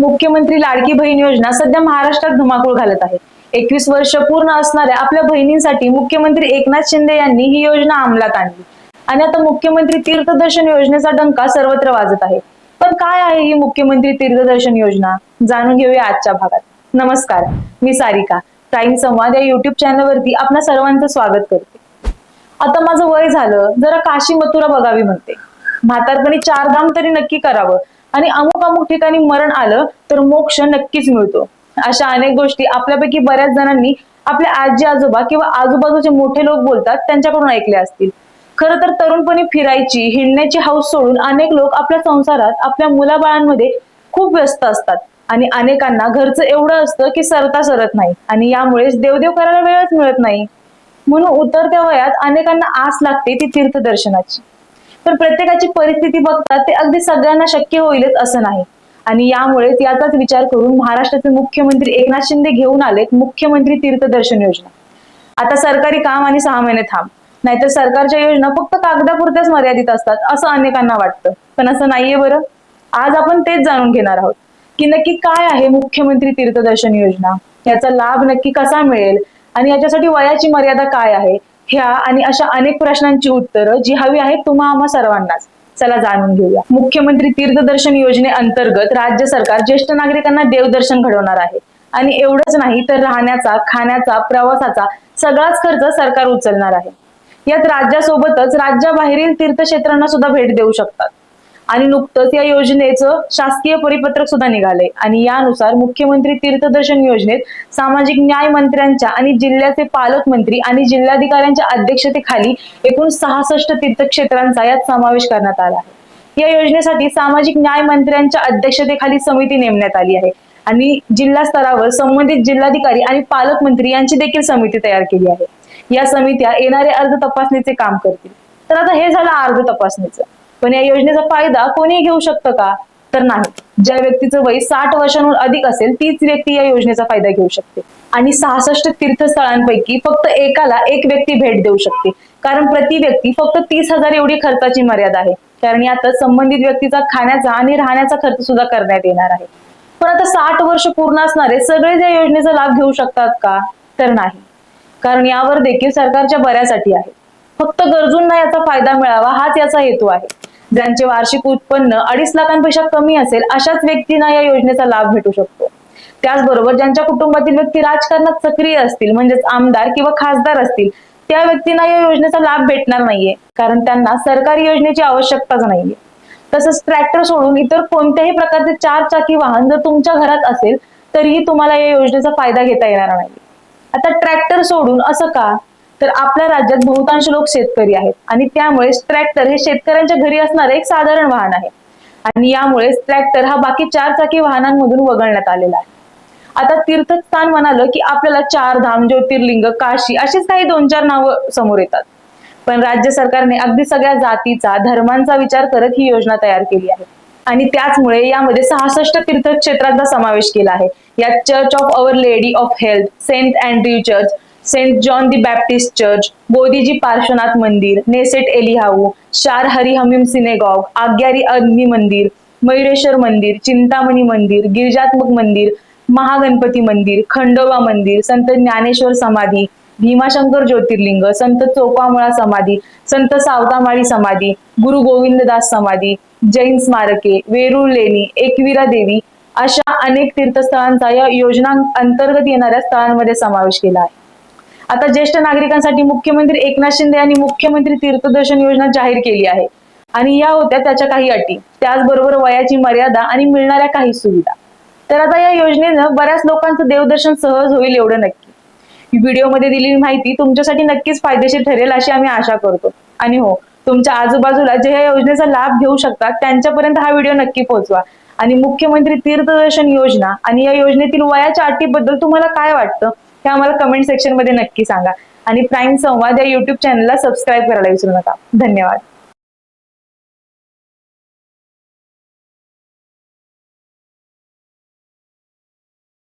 मुख्यमंत्री लाडकी बहीण योजना सध्या महाराष्ट्रात धुमाकूळ घालत आहे. एकवीस वर्ष पूर्ण असणाऱ्या आपल्या बहिणींसाठी मुख्यमंत्री एकनाथ शिंदे यांनी ही योजना अंमलात आणली. आणि आता मुख्यमंत्री तीर्थदर्शन योजनेचा डंका सर्वत्र वाजत आहे. पण काय आहे ही मुख्यमंत्री तीर्थदर्शन योजना? जाणून घेऊया आजच्या भागात. नमस्कार मी सारिका. प्राईम संवाद या युट्यूब चॅनलवरती आपल्या सर्वांचं स्वागत करते. आता माझं वय झालं जरा काशी मथुरा बघावी म्हणते. म्हातारपणी चार धाम तरी नक्की करावं. आणि अमुक अमुक ठिकाणी मरण आलं तर मोक्ष नक्कीच मिळतो. अशा अनेक गोष्टी आपल्यापैकी बऱ्याच जणांनी आपल्या आजी आजोबा किंवा आजूबाजूचे मोठे लोक बोलतात त्यांच्याकडून ऐकले असतील. खरं तर तरुणपणी फिरायची हिंडण्याची हौस सोडून अनेक लोक आपल्या संसारात आपल्या मुलाबाळांमध्ये खूप व्यस्त असतात. आणि अनेकांना घरचं एवढं असतं की सरता सरत नाही. आणि यामुळेच देवदेव करायला वेळच मिळत नाही. म्हणून उतरत्या वयात अनेकांना आस लागते ती तीर्थदर्शनाची. तर प्रत्येकाची परिस्थिती बघता ते अगदी सगळ्यांना शक्य होईलच असं नाही. आणि यामुळेच याचाच विचार करून महाराष्ट्राचे मुख्यमंत्री एकनाथ शिंदे घेऊन आलेत मुख्यमंत्री तीर्थदर्शन योजना. आता सरकारी काम आणि सहा महिने थांब. नाहीतर सरकारच्या योजना फक्त कागदापुरत्याच मर्यादित असतात असं अनेकांना वाटतं. पण असं नाहीये बरं. आज आपण तेच जाणून घेणार आहोत की नक्की काय आहे मुख्यमंत्री तीर्थदर्शन योजना? याचा लाभ नक्की कसा मिळेल? आणि याच्यासाठी वयाची मर्यादा काय आहे? ह्या आणि अशा अनेक प्रश्नांची उत्तरं जी हवी आहेत तुम्हा आम्हा सर्वांनाच. चला जाणून घेऊया. मुख्यमंत्री तीर्थदर्शन योजनेअंतर्गत राज्य सरकार ज्येष्ठ नागरिकांना देवदर्शन घडवणार आहे. आणि एवढंच नाही तर राहण्याचा खाण्याचा प्रवासाचा सगळाच खर्च सरकार उचलणार आहे. यात राज्यासोबतच राज्याबाहेरील तीर्थक्षेत्रांना सुद्धा भेट देऊ शकतात. आणि नुकतंच या योजनेचं शासकीय परिपत्रक सुद्धा निघालंय. आणि यानुसार मुख्यमंत्री तीर्थदर्शन योजनेत सामाजिक न्याय मंत्र्यांच्या आणि जिल्ह्याचे पालकमंत्री आणि जिल्हाधिकाऱ्यांच्या अध्यक्षतेखाली एकूण सहासष्ट तीर्थक्षेत्रांचा यात समावेश करण्यात आला आहे. या योजनेसाठी सामाजिक न्याय मंत्र्यांच्या अध्यक्षतेखाली समिती नेमण्यात आली आहे. आणि जिल्हा स्तरावर संबंधित जिल्हाधिकारी आणि पालकमंत्री यांची देखील समिती तयार केली आहे. या समित्या येणारे अर्ज तपासणीचे काम करतील. तर आता हे झालं अर्ज तपासणीचं. पण या योजनेचा फायदा कोणीही घेऊ शकतं का? तर नाही. ज्या व्यक्तीचं वय साठ वर्षांहून अधिक असेल तीच व्यक्ती या योजनेचा फायदा घेऊ शकते. आणि सहासष्ट तीर्थस्थळांपैकी फक्त एकाला एक व्यक्ती भेट देऊ शकते. कारण प्रति व्यक्ती फक्त तीस हजार एवढी खर्चाची मर्यादा आहे. कारण यातच संबंधित व्यक्तीचा खाण्याचा आणि राहण्याचा खर्च सुद्धा करण्यात येणार आहे. पण आता साठ वर्ष पूर्ण असणारे सगळेच या योजनेचा लाभ घेऊ शकतात का? तर नाही. कारण यावर देखील सरकारच्या बऱ्यासाठी आहे. फक्त गरजूंना याचा फायदा मिळावा हाच याचा हेतू आहे. ज्यांचे वार्षिक उत्पन्न अडीच लाखांपेक्षा कमी असेल अशाच व्यक्तींना या योजनेचा लाभ भेटू शकतो. त्याचबरोबर ज्यांच्या कुटुंबातील व्यक्ती राजकारणात सक्रिय असतील म्हणजेच आमदार किंवा खासदार असतील त्या व्यक्तींना या योजनेचा लाभ भेटणार नाहीये कारण त्यांना सरकारी योजनेची आवश्यकताच नाहीये. तसंच ट्रॅक्टर सोडून इतर कोणत्याही प्रकारचे चार चाकी वाहन जर तुमच्या घरात असेल तरीही तुम्हाला या योजनेचा फायदा घेता येणार नाही. आता ट्रॅक्टर सोडून असं का? तर आपल्या राज्यात बहुतांश लोक शेतकरी आहेत. आणि त्यामुळेच ट्रॅक्टर हे शेतकऱ्यांच्या घरी असणारे एक साधारण वाहन आहे. आणि यामुळेच ट्रॅक्टर हा बाकी चार चाकी वाहनांमधून वगळण्यात आलेला आहे. आता तीर्थस्थान म्हणालं की आपल्याला चार धाम ज्योतिर्लिंग काशी अशीच काही दोन चार नावं समोर येतात. पण राज्य सरकारने अगदी सगळ्या जातीचा धर्मांचा विचार करत ही योजना तयार केली आहे. आणि त्याचमुळे यामध्ये सहासष्ट तीर्थक्षेत्रांचा समावेश केला आहे. यात Church of Our Lady of Health Saint Andrew Church Saint John the Baptist Church Bodhiji Parshwanath मंदिर नेसेट एलिहाऊ शार हरी हमीम सिनेगॉग आग्यारी अग्नी मंदिर मयुरेश्वर मंदिर चिंतामणी मंदिर गिरिजात्मक मंदिर महागणपती मंदिर खंडोबा मंदिर संत ज्ञानेश्वर समाधी भीमाशंकर ज्योतिर्लिंग संत चोपामुळा समाधी संत सावतामाळी समाधी गुरु गोविंददास समाधी जैन स्मारके वेरूळ लेणी एकविरा देवी अशा अनेक तीर्थस्थळांचा या योजना अंतर्गत येणाऱ्या स्थळांमध्ये समावेश केला आहे. आता ज्येष्ठ नागरिकांसाठी मुख्यमंत्री एकनाथ शिंदे यांनी मुख्यमंत्री तीर्थदर्शन योजना जाहीर केली आहे. आणि या होत्या त्याच्या काही अटी. त्याचबरोबर वयाची मर्यादा आणि मिळणाऱ्या काही सुविधा. तर आता या योजनेनं बऱ्याच लोकांचं देवदर्शन सहज होईल एवढं नक्की. व्हिडिओमध्ये दिलेली माहिती तुमच्यासाठी नक्कीच फायदेशीर ठरेल अशी आम्ही आशा करतो. आणि हो तुमच्या आजूबाजूला जे या योजनेचा लाभ घेऊ शकतात त्यांच्यापर्यंत हा व्हिडिओ नक्की पोहोचवा. आणि मुख्यमंत्री तीर्थदर्शन योजना आणि या योजनेतील वयाच्या अटीबद्दल तुम्हाला काय वाटतं? हे आम्हाला कमेंट सेक्शनमध्ये नक्की सांगा. आणि प्राईम संवाद या युट्यूब चॅनलला सबस्क्राईब करायला विसरू नका. धन्यवाद.